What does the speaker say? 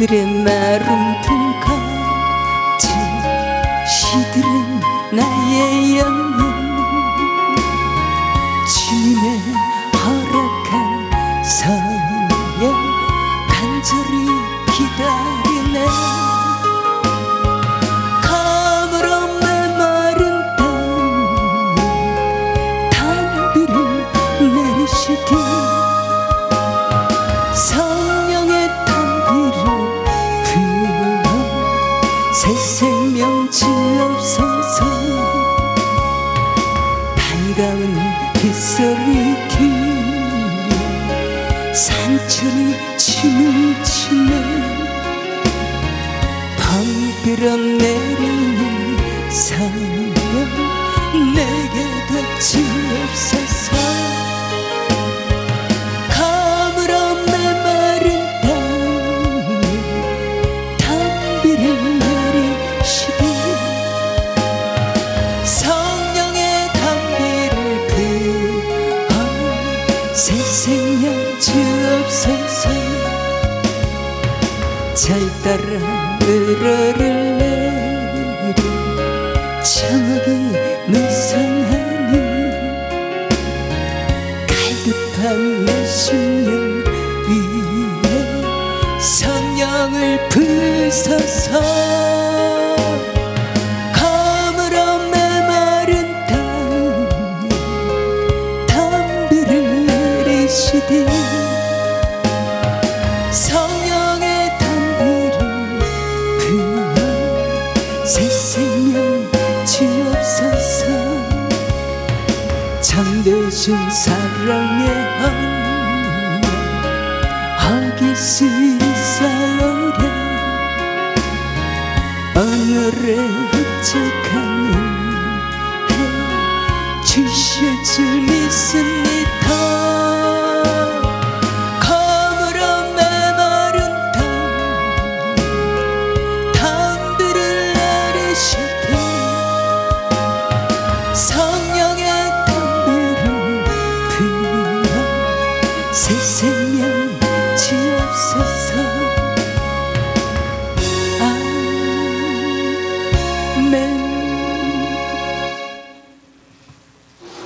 그들의 마름들 같이 시들은 나의 영혼. 주님의 허락한 성령 간절히 기다리네. 내리시기 새 생명 주옵소서 반가운 빗소리 귀에 산천이 춤을 추네 덩그러 내리는 성령 내게 더 주옵소서 생명 주옵소서 잘 따라 으러를 내리 청하기 무성하니 갈급한 내 심령 위에 성령을 부서서 주옵소서 참되신 사랑의 언약 어길 수 있어오랴 오늘의 흡족한 은혜 주실 줄 믿습니다 Amen.